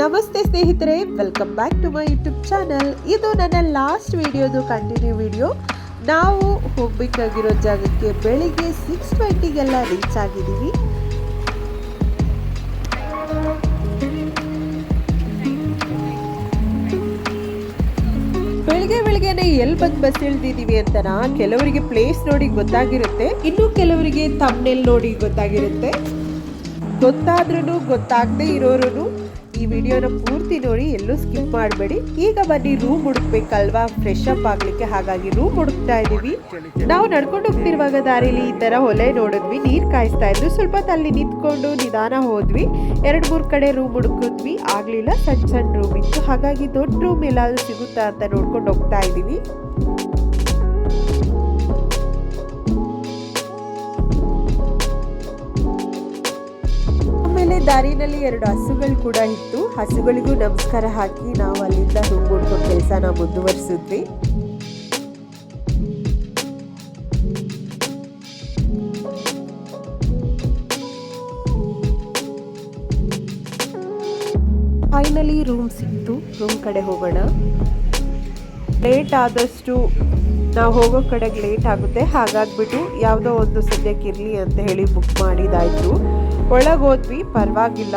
ನಮಸ್ತೆ ಸ್ನೇಹಿತರೆ welcome back to my YouTube channel ಇದು ನನ್ನ ಲಾಸ್ಟ್ ವಿಡಿಯೋದು ಕಂಟಿನ್ಯೂ ವಿಡಿಯೋ ನಾವು ಹೋಗಬೇಕಾಗಿರೋ ಜಾಗಕ್ಕೆ ಬೆಳಿಗ್ಗೆ ಸಿಕ್ಸ್ ಟ್ವೆಂಟಿಗೆಲ್ಲ ರೀಚ್ ಆಗಿದ್ದೀವಿ. ಬೆಳಿಗ್ಗೆ ಬೆಳಿಗ್ಗೆನೆ ಎಲ್ಲಿ ಬಂದು ಬಸ್ ಇಳ್ದಿದೀವಿ ಅಂತ ಕೆಲವರಿಗೆ ಪ್ಲೇಸ್ ನೋಡಿ ಗೊತ್ತಾಗಿರುತ್ತೆ, ಇನ್ನು ಕೆಲವರಿಗೆ ತಮ್ಮನೆಲ್ ನೋಡಿ ಗೊತ್ತಾಗಿರುತ್ತೆ. ಗೊತ್ತಾದ್ರೂ ಗೊತ್ತಾಗದೆ ಇರೋರು ಈ ವಿಡಿಯೋನ ಪೂರ್ತಿ ನೋಡಿ, ಎಲ್ಲೂ ಸ್ಕಿಪ್ ಮಾಡಬೇಡಿ. ಈಗ ಬನ್ನಿ ರೂಮ್ ಹುಡುಕ್ಬೇಕಲ್ವಾ? ಫ್ರೆಶ್ ಅಪ್ ಆಗ್ಲಿಕ್ಕೆ ಹಾಗಾಗಿ ರೂಮ್ ಹುಡುಕ್ತಾ ಇದೀವಿ. ನಾವು ನಡ್ಕೊಂಡು ಹೋಗ್ತಿರುವಾಗ ದಾರಿಲಿ ಈ ತರ ಹೊಲೆ ನೋಡಿದ್ವಿ. ನೀರ್ ಕಾಯಿಸ್ತಾ ಇದ್ವಿ ಸ್ವಲ್ಪ ಅಲ್ಲಿ ನಿಂತ್ಕೊಂಡು ನಿಧಾನ ಹೋದ್ವಿ. ಎರಡ್ ಮೂರ್ ಕಡೆ ರೂಮ್ ಹುಡುಕಿದ್ವಿ ಆಗ್ಲಿಲ್ಲ, ಸಣ್ಣ ಸಣ್ಣ ರೂಮ್ ಇತ್ತು. ಹಾಗಾಗಿ ದೊಡ್ಡ ರೂಮ್ ಎಲ್ಲಾದ್ರೂ ಸಿಗುತ್ತಾ ಅಂತ ನೋಡ್ಕೊಂಡು ಹೋಗ್ತಾ ಇದೀವಿ. ದಾರಿನಲ್ಲಿ ಎರಡು ಹಸುಗಳು ಕೂಡ ಇತ್ತು. ಹಸುಗಳಿಗೂ ನಮಸ್ಕಾರ ಹಾಕಿ ನಾವು ಅಲ್ಲಿಂದ ಕೆಲಸ ಕೆಲಸನ ಮುಂದುವರಿಸಿದ್ವಿ. ಫೈನಲಿ ರೂಮ್ ಸಿಕ್ತು. ರೂಮ್ ಕಡೆ ಹೋಗೋಣ. ಲೇಟ್ ಆದಷ್ಟು ನಾವು ಹೋಗೋ ಕಡೆಗೆ ಲೇಟ್ ಆಗುತ್ತೆ. ಹಾಗಾಗ್ಬಿಟ್ಟು ಯಾವುದೋ ಒಂದು ಸದ್ಯಕ್ಕೆ ಇರಲಿ ಅಂತ ಹೇಳಿ ಬುಕ್ ಮಾಡಿದಾಯಿತು. ಒಳಗೆ ಹೋದ್ವಿ, ಪರವಾಗಿಲ್ಲ.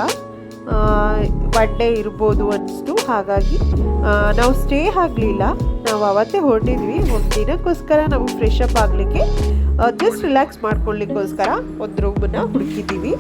ಒನ್ ಡೇ ಇರ್ಬೋದು ಅನಿಸ್ತು. ಹಾಗಾಗಿ ನಾವು ಸ್ಟೇ ಆಗಲಿಲ್ಲ. ನಾವು ಅವತ್ತೇ ಹೊರಟಿದ್ವಿ. ಒಂದು ದಿನಕ್ಕೋಸ್ಕರ ನಾವು ಫ್ರೆಶ್ ಅಪ್ ಆಗಲಿಕ್ಕೆ ಜಸ್ಟ್ ರಿಲ್ಯಾಕ್ಸ್ ಮಾಡ್ಕೊಳ್ಳಿಕ್ಕೋಸ್ಕರ ಒಂದು ರೂಮನ್ನು ಹುಡುಕಿದ್ದೀವಿ.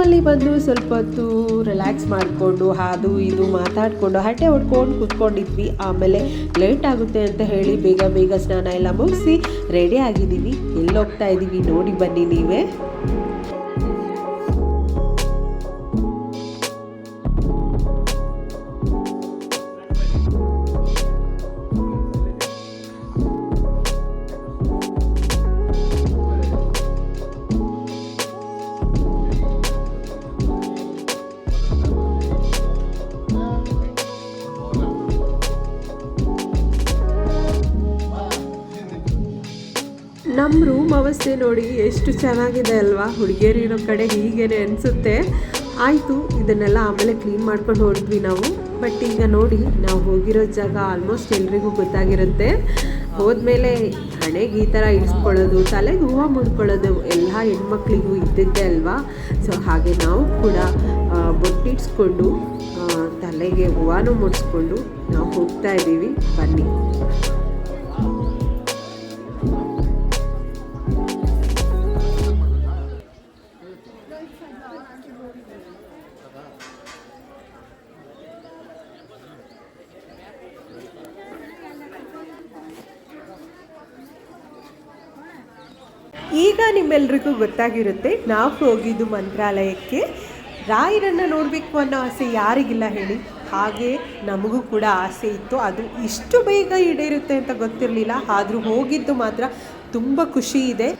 ಅಲ್ಲಿ ಬಂದು ಸ್ವಲ್ಪ ಹೊತ್ತು ರಿಲ್ಯಾಕ್ಸ್ ಮಾಡಿಕೊಂಡು ಅದು ಇದು ಮಾತಾಡಿಕೊಂಡು ಹಟ್ಟೆ ಹೊಡ್ಕೊಂಡು ಕೂತ್ಕೊಂಡಿದ್ವಿ. ಆಮೇಲೆ ಲೇಟ್ ಆಗುತ್ತೆ ಅಂತ ಹೇಳಿ ಬೇಗ ಬೇಗ ಸ್ನಾನ ಎಲ್ಲ ಮುಗಿಸಿ ರೆಡಿ ಆಗಿದ್ದೀವಿ. ಎಲ್ಲಿ ಹೋಗ್ತಾ ಇದ್ದೀವಿ ನೋಡಿ ಬನ್ನಿ ನೀವೇ. ನಮ್ಮ ರೂಮ್ ಅವಸ್ಥೆ ನೋಡಿ ಎಷ್ಟು ಚೆನ್ನಾಗಿದೆ ಅಲ್ವಾ? ಹುಡುಗಿಯರಿರೋ ಕಡೆ ಹೀಗೇನೆ ಅನಿಸುತ್ತೆ. ಆಯಿತು, ಇದನ್ನೆಲ್ಲ ಆಮೇಲೆ ಕ್ಲೀನ್ ಮಾಡ್ಕೊಂಡು ಹೋದ್ವಿ ನಾವು. ಬಟ್ ಈಗ ನೋಡಿ, ನಾವು ಹೋಗಿರೋ ಜಾಗ ಆಲ್ಮೋಸ್ಟ್ ಎಲ್ರಿಗೂ ಗೊತ್ತಾಗಿರುತ್ತೆ. ಹೋದ್ಮೇಲೆ ಹಣೆಗೆ ಈ ಥರ ಇರಿಸ್ಕೊಳ್ಳೋದು ತಲೆಗೆ ಹೂವು ಮುಡ್ಕೊಳ್ಳೋದು ಎಲ್ಲ ಹೆಣ್ಮಕ್ಳಿಗೂ ಇದ್ದಿದ್ದೆ ಅಲ್ವಾ? ಸೊ ಹಾಗೆ ನಾವು ಕೂಡ ಬೊಟ್ಟಿಡ್ಸ್ಕೊಂಡು ತಲೆಗೆ ಹೂವನೂ ಮುಡಿಸ್ಕೊಂಡು ನಾವು ಹೋಗ್ತಾ ಇದ್ದೀವಿ ಬನ್ನಿ. ನಿಮ್ಮೆಲ್ರಿಗೂ ಗೊತ್ತಾಗಿರುತ್ತೆ, ನಾವು ಹೋಗಿದ್ದು ಮಂತ್ರಾಲಯಕ್ಕೆ. ರಾಯರನ್ನು ನೋಡಬೇಕು ಅನ್ನೋ ಆಸೆ ಯಾರಿಗಿಲ್ಲ ಹೇಳಿ. ಹಾಗೆ ನಮಗೂ ಕೂಡ ಆಸೆ ಇತ್ತು. ಅದು ಇಷ್ಟು ಬೇಗ ಈಡೇರುತ್ತೆ ಅಂತ ಗೊತ್ತಿರಲಿಲ್ಲ. ಆದರೂ ಹೋಗಿದ್ದು ಮಾತ್ರ ತುಂಬ ಖುಷಿ ಇದೆ.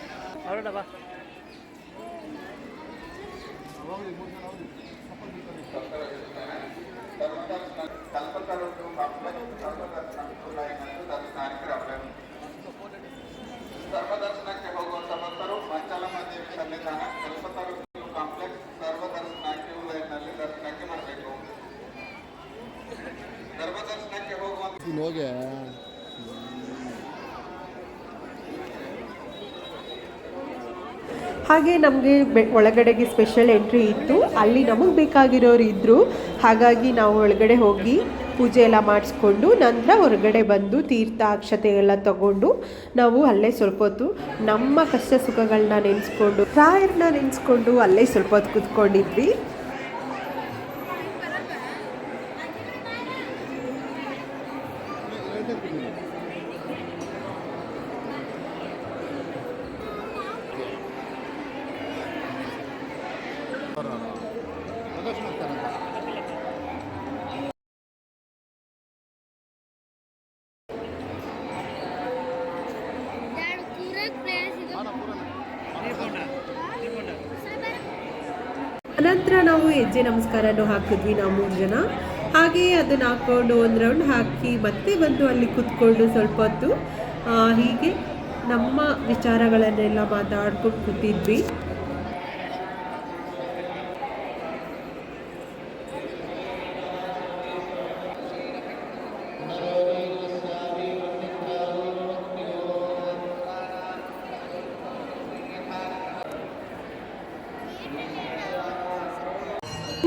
ಸರ್ವದರ್ಶನಕ್ಕೆ ಹೋಗಿ. ಹಾಗೆ ನಮಗೆ ಬೆ ಒಳಗಡೆಗೆ ಸ್ಪೆಷಲ್ ಎಂಟ್ರಿ ಇತ್ತು. ಅಲ್ಲಿ ನಮಗೆ ಬೇಕಾಗಿರೋರು ಇದ್ದರು ಹಾಗಾಗಿ ನಾವು ಒಳಗಡೆ ಹೋಗಿ ಪೂಜೆ ಎಲ್ಲ ಮಾಡಿಸ್ಕೊಂಡು ನಂತರ ಹೊರಗಡೆ ಬಂದು ತೀರ್ಥ ಅಕ್ಷತೆ ಎಲ್ಲ ತಗೊಂಡು ನಾವು ಅಲ್ಲೇ ಸ್ವಲ್ಪ ಹೊತ್ತು ನಮ್ಮ ಕಷ್ಟ ಸುಖಗಳನ್ನ ನೆನೆಸ್ಕೊಂಡು ಪ್ರಾಯರನ್ನ ನೆನೆಸ್ಕೊಂಡು ಅಲ್ಲೇ ಸ್ವಲ್ಪ ಹೊತ್ತು ಕೂತ್ಕೊಂಡಿದ್ವಿ. ನಂತರ ನಾವು ಹೆಜ್ಜೆ ನಮಸ್ಕಾರ ಹಾಕಿದ್ವಿ, ನಾವು ಮೂರು ಜನ. ಹಾಗೆ ಅದನ್ನ ಹಾಕೊಂಡು ಒಂದು ರೌಂಡ್ ಹಾಕಿ ಮತ್ತೆ ಬಂದು ಅಲ್ಲಿ ಕುತ್ಕೊಂಡು ಸ್ವಲ್ಪ ಹೊತ್ತು ಹೀಗೆ ನಮ್ಮ ವಿಚಾರಗಳನ್ನೆಲ್ಲ ಮಾತಾಡ್ಕೊಂಡು ಕೂತಿದ್ವಿ.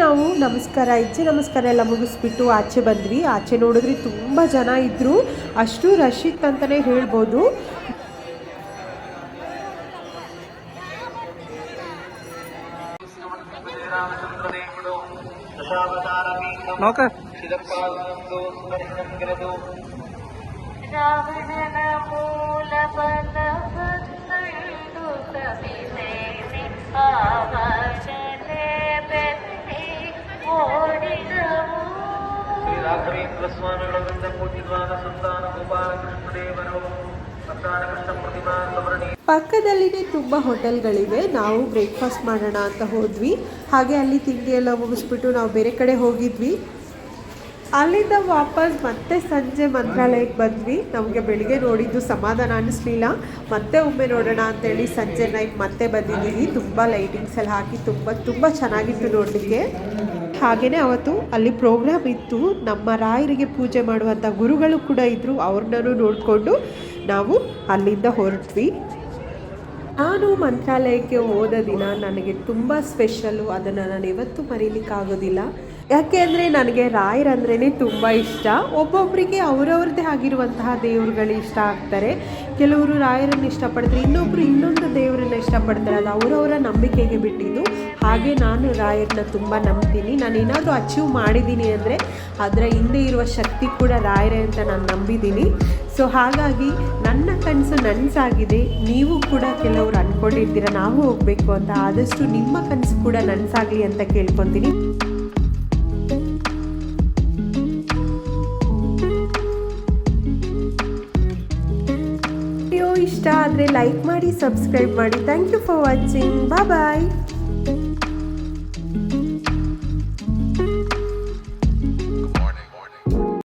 ನಾವು ನಮಸ್ಕಾರ ಹೆಜ್ಜೆ ನಮಸ್ಕಾರ ಎಲ್ಲ ಮುಗಿಸ್ಬಿಟ್ಟು ಆಚೆ ಬಂದ್ವಿ. ಆಚೆ ನೋಡಿದ್ರೆ ತುಂಬ ಜನ ಇದ್ರು. ಅಷ್ಟು ರಶ್ ಇತ್ತಂತಲೇ ಹೇಳ್ಬೋದು. ಮೂಲ ರಾಘವೇಂದ್ರ ಸ್ವಾಮಿಗಳವರಿಂದ ಪೂಜಿತವಾದ ಸಂತಾನ ಗೋಪಾಲ ಕೃಷ್ಣದೇವರು, ಸಂತಾನ ಕೃಷ್ಣ ಪ್ರತಿಮಾ ಪಕ್ಕದಲ್ಲಿನೇ ತುಂಬ ಹೋಟೆಲ್ಗಳಿವೆ. ನಾವು ಬ್ರೇಕ್ಫಾಸ್ಟ್ ಮಾಡೋಣ ಅಂತ ಹೋದ್ವಿ. ಹಾಗೆ ಅಲ್ಲಿ ತಿಂಡಿ ಎಲ್ಲ ಮುಗಿಸ್ಬಿಟ್ಟು ನಾವು ಬೇರೆ ಕಡೆ ಹೋಗಿದ್ವಿ. ಅಲ್ಲಿಂದ ವಾಪಸ್ ಮತ್ತೆ ಸಂಜೆ ಮಂತ್ರಾಲಯಕ್ಕೆ ಬಂದ್ವಿ. ನಮಗೆ ಬೆಳಿಗ್ಗೆ ನೋಡಿದ್ದು ಸಮಾಧಾನ ಅನ್ನಿಸ್ಲಿಲ್ಲ ಮತ್ತೆ ಒಮ್ಮೆ ನೋಡೋಣ ಅಂತೇಳಿ ಸಂಜೆ ನೈಟ್ ಮತ್ತೆ ಬಂದಿದ್ದೀವಿ. ತುಂಬ ಲೈಟಿಂಗ್ಸ್ ಎಲ್ಲ ಹಾಕಿ ತುಂಬ ತುಂಬ ಚೆನ್ನಾಗಿತ್ತು ನೋಡಲಿಕ್ಕೆ. ಹಾಗೆಯೇ ಅವತ್ತು ಅಲ್ಲಿ ಪ್ರೋಗ್ರಾಮ್ ಇತ್ತು. ನಮ್ಮ ರಾಯರಿಗೆ ಪೂಜೆ ಮಾಡುವಂಥ ಗುರುಗಳು ಕೂಡ ಇದ್ದರು ಅವ್ರನ್ನೂ ನೋಡಿಕೊಂಡು ನಾವು ಅಲ್ಲಿಂದ ಹೊರಟ್ವಿ. ನಾನು ಮಂತ್ರಾಲಯಕ್ಕೆ ಹೋದ ದಿನ ನನಗೆ ತುಂಬ ಸ್ಪೆಷಲ್ಲು ಅದನ್ನು ನಾನು ಇವತ್ತು ಮರೀಲಿಕ್ಕಾಗೋದಿಲ್ಲ. ಯಾಕೆ ಅಂದರೆ ನನಗೆ ರಾಯರಂದ್ರೇ ತುಂಬ ಇಷ್ಟ. ಒಬ್ಬೊಬ್ಬರಿಗೆ ಅವರವ್ರದ್ದೇ ಆಗಿರುವಂತಹ ದೇವರುಗಳು ಇಷ್ಟ ಆಗ್ತಾರೆ. ಕೆಲವರು ರಾಯರನ್ನು ಇಷ್ಟಪಡ್ತಾರೆ ಇನ್ನೊಬ್ಬರು ಇನ್ನೊಂದು ದೇವರನ್ನ ಇಷ್ಟಪಡ್ತಾರೆ. ಅದು ಅವರವರ ನಂಬಿಕೆಗೆ ಬಿಟ್ಟಿದ್ದು. ಹಾಗೆ ನಾನು ರಾಯರನ್ನ ತುಂಬ ನಂಬ್ತೀನಿ. ನಾನು ಏನಾದರೂ ಅಚೀವ್ ಮಾಡಿದ್ದೀನಿ ಅಂದರೆ ಅದರ ಹಿಂದೆ ಇರುವ ಶಕ್ತಿ ಕೂಡ ರಾಯರೇ ಅಂತ ನಾನು ನಂಬಿದ್ದೀನಿ. ಸೊ ಹಾಗಾಗಿ ನನ್ನ ಕನಸು ನನಸಾಗಿದೆ. ನೀವು ಕೂಡ ಕೆಲವರು ಅಂದ್ಕೊಂಡಿರ್ತೀರ ನಾವು ಹೋಗಬೇಕು ಅಂತ. ಆದಷ್ಟು ನಿಮ್ಮ ಕನಸು ಕೂಡ ನನಸಾಗಲಿ ಅಂತ ಕೇಳ್ಕೊತೀನಿ. ಇಷ್ಟ ಆದರೆ ಲೈಕ್ ಮಾಡಿ ಸಬ್ಸ್ಕ್ರೈಬ್ ಮಾಡಿ. Thank you for watching bye bye